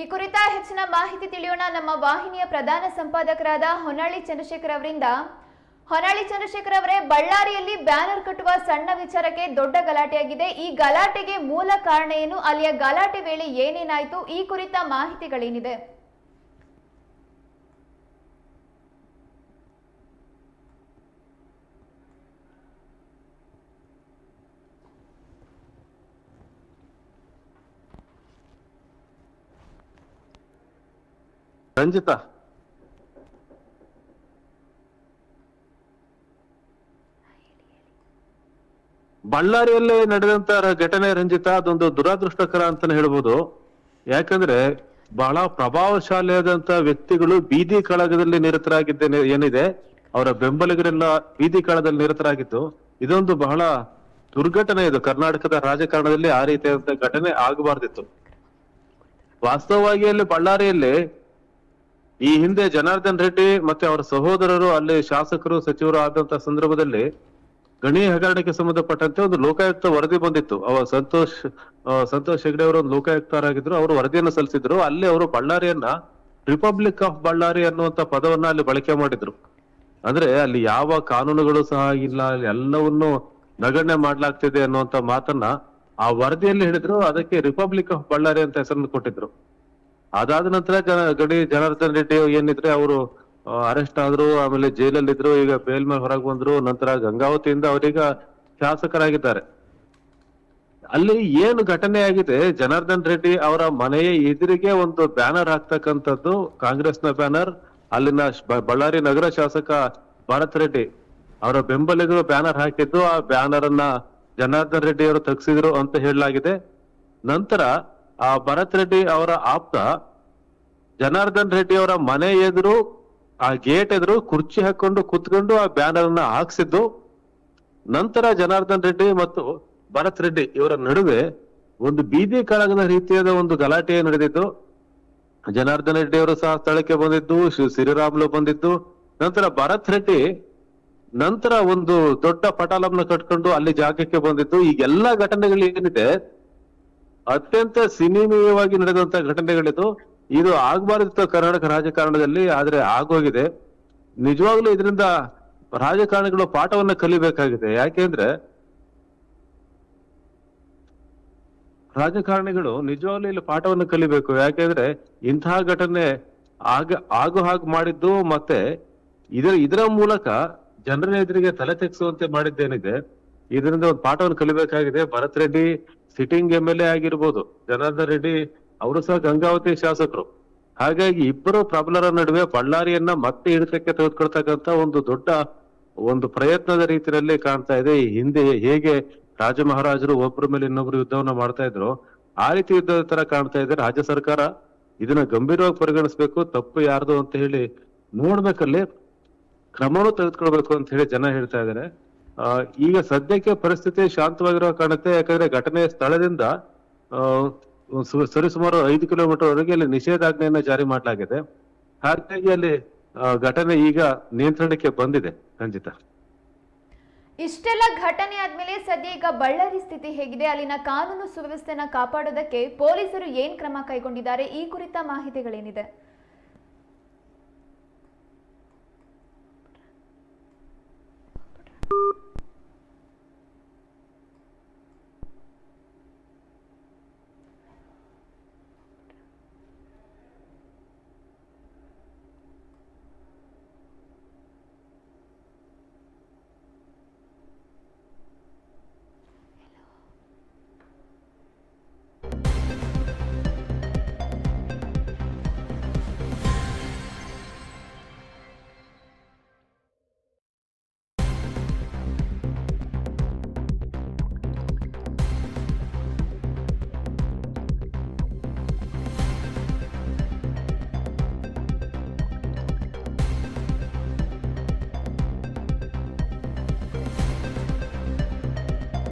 ಈ ಕುರಿತ ಹೆಚ್ಚಿನ ಮಾಹಿತಿ ತಿಳಿಯೋಣ. ನಮ್ಮ ವಾಹಿನಿಯ ಪ್ರಧಾನ ಸಂಪಾದಕರಾದ ಹೊನ್ನಾಳಿ ಚಂದ್ರಶೇಖರ್ ಅವರಿಂದ. ಹೊನ್ನಾಳಿ ಚಂದ್ರಶೇಖರ್ ಅವರೇ, ಬಳ್ಳಾರಿಯಲ್ಲಿ ಬ್ಯಾನರ್ ಕಟ್ಟುವ ಸಣ್ಣ ವಿಚಾರಕ್ಕೆ ದೊಡ್ಡ ಗಲಾಟೆಯಾಗಿದೆ. ಈ ಗಲಾಟೆಗೆ ಮೂಲ ಕಾರಣ ಏನು? ಅಲ್ಲಿಯ ಗಲಾಟೆ ವೇಳೆ ಏನೇನಾಯಿತು? ಈ ಕುರಿತ ಮಾಹಿತಿಗಳೇನಿದೆ? ರಂಜಿತಾ. ಬಳ್ಳಾರಿಯಲ್ಲಿ ನಡೆದಂತ ಘಟನೆ ರಂಜಿತ, ಅದೊಂದು ದುರಾದೃಷ್ಟಕರ ಅಂತಾನೆ ಹೇಳ್ಬೋದು. ಯಾಕಂದ್ರೆ ಬಹಳ ಪ್ರಭಾವಶಾಲಿಯಾದಂತ ವ್ಯಕ್ತಿಗಳು ಬೀದಿ ಕಳಗದಲ್ಲಿ ನಿರತರಾಗಿದ್ದ ಏನಿದೆ, ಅವರ ಬೆಂಬಲಿಗರೆಲ್ಲ ಬೀದಿ ಕಳದಲ್ಲಿ ನಿರತರಾಗಿದ್ದು, ಇದೊಂದು ಬಹಳ ದುರ್ಘಟನೆ ಇದು. ಕರ್ನಾಟಕದ ರಾಜಕಾರಣದಲ್ಲಿ ಆ ರೀತಿಯಾದಂತಹ ಘಟನೆ ಆಗಬಾರ್ದಿತ್ತು. ವಾಸ್ತವವಾಗಿ ಅಲ್ಲಿ ಬಳ್ಳಾರಿಯಲ್ಲಿ ಈ ಹಿಂದೆ ಜನಾರ್ದನ್ ರೆಡ್ಡಿ ಮತ್ತೆ ಅವರ ಸಹೋದರರು, ಅಲ್ಲಿ ಶಾಸಕರು, ಸಚಿವರು ಆದಂತಹ ಸಂದರ್ಭದಲ್ಲಿ ಗಣಿ ಹಗರಣಕ್ಕೆ ಸಂಬಂಧಪಟ್ಟಂತೆ ಒಂದು ಲೋಕಾಯುಕ್ತ ವರದಿ ಬಂದಿತ್ತು. ಅವ ಸಂತೋಷ್ ಸಂತೋಷ್ ಹೆಗ್ಡೆ ಅವರು ಒಂದು ಲೋಕಾಯುಕ್ತರಾಗಿದ್ರು, ಅವರು ವರದಿಯನ್ನು ಸಲ್ಲಿಸಿದ್ರು. ಅಲ್ಲಿ ಅವರು ಬಳ್ಳಾರಿಯನ್ನ ರಿಪಬ್ಲಿಕ್ ಆಫ್ ಬಳ್ಳಾರಿ ಅನ್ನುವಂತ ಪದವನ್ನ ಅಲ್ಲಿ ಬಳಕೆ ಮಾಡಿದ್ರು. ಅಂದ್ರೆ ಅಲ್ಲಿ ಯಾವ ಕಾನೂನುಗಳು ಸಹ ಇಲ್ಲ ಎಲ್ಲವನ್ನೂ ನಗಣ್ಯ ಮಾಡ್ಲಾಗ್ತಿದೆ ಅನ್ನುವಂತ ಮಾತನ್ನ ಆ ವರದಿಯಲ್ಲಿ ಹೇಳಿದ್ರು. ಅದಕ್ಕೆ ರಿಪಬ್ಲಿಕ್ ಆಫ್ ಬಳ್ಳಾರಿ ಅಂತ ಹೆಸರನ್ನು ಕೊಟ್ಟಿದ್ರು. ಅದಾದ ನಂತರ ಜನ, ಗಡಿ ಜನಾರ್ದನ್ ರೆಡ್ಡಿ ಏನಿದ್ರೆ ಅವರು ಅರೆಸ್ಟ್ ಆದ್ರು, ಆಮೇಲೆ ಜೈಲಲ್ಲಿ ಇದ್ರು ಈಗ ಬೇಲ್ ಮೇಲೆ ಹೊರಗೆ ಬಂದ್ರು, ನಂತರ ಗಂಗಾವತಿಯಿಂದ ಅವರೀಗ ಶಾಸಕರಾಗಿದ್ದಾರೆ. ಅಲ್ಲಿ ಏನು ಘಟನೆ ಆಗಿದೆ, ಜನಾರ್ದನ್ ರೆಡ್ಡಿ ಅವರ ಮನೆಯ ಎದುರಿಗೆ ಒಂದು ಬ್ಯಾನರ್ ಹಾಕ್ತಕ್ಕಂಥದ್ದು, ಕಾಂಗ್ರೆಸ್ನ ಬ್ಯಾನರ್, ಅಲ್ಲಿನ ಬಳ್ಳಾರಿ ನಗರ ಶಾಸಕ ಭಾರತ್ ರೆಡ್ಡಿ ಅವರ ಬೆಂಬಲಿಗರು ಬ್ಯಾನರ್ ಹಾಕಿದ್ದು, ಆ ಬ್ಯಾನರ್ ಅನ್ನ ಜನಾರ್ದನ್ ರೆಡ್ಡಿ ಅವರು ತಗ್ಸಿದ್ರು ಅಂತ ಹೇಳಲಾಗಿದೆ. ನಂತರ ಆ ಭರತ್ ರೆಡ್ಡಿ ಅವರ ಆಪ್ತ, ಜನಾರ್ದನ್ ರೆಡ್ಡಿ ಅವರ ಮನೆ ಎದುರು, ಆ ಗೇಟ್ ಎದುರು ಕುರ್ಚಿ ಹಾಕೊಂಡು ಕುತ್ಕೊಂಡು ಆ ಬ್ಯಾನರ್ ಅನ್ನ ಹಾಕ್ಸಿದ್ದು, ನಂತರ ಜನಾರ್ದನ್ ರೆಡ್ಡಿ ಮತ್ತು ಭರತ್ ರೆಡ್ಡಿ ಇವರ ನಡುವೆ ಒಂದು ಬೀದಿ ಕಾಳಗದ ರೀತಿಯಾದ ಒಂದು ಗಲಾಟೆ ನಡೆದಿದ್ದು. ಜನಾರ್ದನ್ ರೆಡ್ಡಿ ಅವರು ಸಹ ಸ್ಥಳಕ್ಕೆ ಬಂದಿದ್ದು, ಶ್ರೀ ಸಿರಿರಾಮ್ಲು ಬಂದಿದ್ದು. ನಂತರ ಭರತ್ ರೆಡ್ಡಿ ನಂತರ ಒಂದು ದೊಡ್ಡ ಪಟಾಲಂನ ಕಟ್ಕೊಂಡು ಅಲ್ಲಿ ಜಾಗಕ್ಕೆ ಬಂದಿದ್ದು. ಈಗೆಲ್ಲಾ ಘಟನೆಗಳು ಏನಿದೆ ಅತ್ಯಂತ ಸಿನಿಮೀಯವಾಗಿ ನಡೆದಂತ ಘಟನೆಗಳಿದು ಇದು ಆಗಬಾರದಿತ್ತು ಕರ್ನಾಟಕ ರಾಜಕಾರಣದಲ್ಲಿ, ಆದ್ರೆ ಆಗೋಗಿದೆ. ನಿಜವಾಗ್ಲೂ ಇದರಿಂದ ರಾಜಕಾರಣಿಗಳು ಪಾಠವನ್ನ ಕಲಿಬೇಕಾಗಿದೆ. ಯಾಕೆಂದ್ರೆ ರಾಜಕಾರಣಿಗಳು ನಿಜವಾಗ್ಲೂ ಇಲ್ಲಿ ಪಾಠವನ್ನು ಕಲಿಬೇಕು. ಯಾಕೆಂದ್ರೆ ಇಂತಹ ಘಟನೆ ಆಗ, ಆಗು ಹಾಗೆ ಮಾಡಿದ್ದು ಮತ್ತೆ ಇದರ ಇದರ ಮೂಲಕ ಜನರ ಎದುರಿಗೆ ತಲೆ ತೆಗೆಸುವಂತೆ ಮಾಡಿದ್ದೇನಿದೆ. ಇದರಿಂದ ಒಂದು ಪಾಠವನ್ನು ಕಲಿಬೇಕಾಗಿದೆ. Bharath Reddy sitting M L A ಆಗಿರ್ಬೋದು, ಜನಾರ್ದನ್ ರೆಡ್ಡಿ ಅವರು ಸಹ ಗಂಗಾವತಿ ಶಾಸಕರು. ಹಾಗಾಗಿ ಇಬ್ಬರು ಪ್ರಬಲರ ನಡುವೆ ಬಳ್ಳಾರಿಯನ್ನ ಮತ್ತೆ ಹಿಡಿತಕ್ಕೆ ತೆಗೆದುಕೊಳ್ತಕ್ಕಂತ ಒಂದು ದೊಡ್ಡ ಒಂದು ಪ್ರಯತ್ನದ ರೀತಿಯಲ್ಲಿ ಕಾಣ್ತಾ ಇದೆ. ಹಿಂದೆ ಹೇಗೆ ರಾಜ ಮಹಾರಾಜರು ಒಬ್ಬರ ಮೇಲೆ ಇನ್ನೊಬ್ರು ಯುದ್ಧವನ್ನ ಮಾಡ್ತಾ ಇದ್ರು, ಆ ರೀತಿ ಯುದ್ಧದ ತರ ಕಾಣ್ತಾ ಇದೆ. ರಾಜ್ಯ ಸರ್ಕಾರ ಇದನ್ನ ಗಂಭೀರವಾಗಿ ಪರಿಗಣಿಸ್ಬೇಕು, ತಪ್ಪು ಯಾರ್ದು ಅಂತ ಹೇಳಿ ನೋಡ್ಬೇಕಲ್ಲಿ, ಕ್ರಮನೂ ತೆಗೆದುಕೊಳ್ಬೇಕು ಅಂತ ಹೇಳಿ ಜನ ಹೇಳ್ತಾ ಇದ್ದಾರೆ. ಈಗ ಸದ್ಯಕ್ಕೆ ಪರಿಸ್ಥಿತಿ ಶಾಂತವಾಗಿರೋ ಕಾಣುತ್ತೆ ಯಾಕಂದ್ರೆ ಘಟನೆಯ ಸ್ಥಳದಿಂದ ಸರಿಸುಮಾರು ಐದು ಕಿಲೋಮೀಟರ್ ವರೆಗೆ ಅಲ್ಲಿ ನಿಷೇಧಾಜ್ಞೆಯನ್ನ ಜಾರಿ ಮಾಡಲಾಗಿದೆ. ಹಾಗಾಗಿ ಅಲ್ಲಿ ಘಟನೆ ಈಗ ನಿಯಂತ್ರಣಕ್ಕೆ ಬಂದಿದೆ, ರಂಜಿತ. ಇಷ್ಟೆಲ್ಲ ಘಟನೆ ಆದ್ಮೇಲೆ ಸದ್ಯ ಈಗ ಬಳ್ಳಾರಿ ಸ್ಥಿತಿ ಹೇಗಿದೆ? ಅಲ್ಲಿನ ಕಾನೂನು ಸುವ್ಯವಸ್ಥೆನ ಕಾಪಾಡೋದಕ್ಕೆ ಪೊಲೀಸರು ಏನ್ ಕ್ರಮ ಕೈಗೊಂಡಿದ್ದಾರೆ? ಈ ಕುರಿತ ಮಾಹಿತಿಗಳೇನಿದೆ?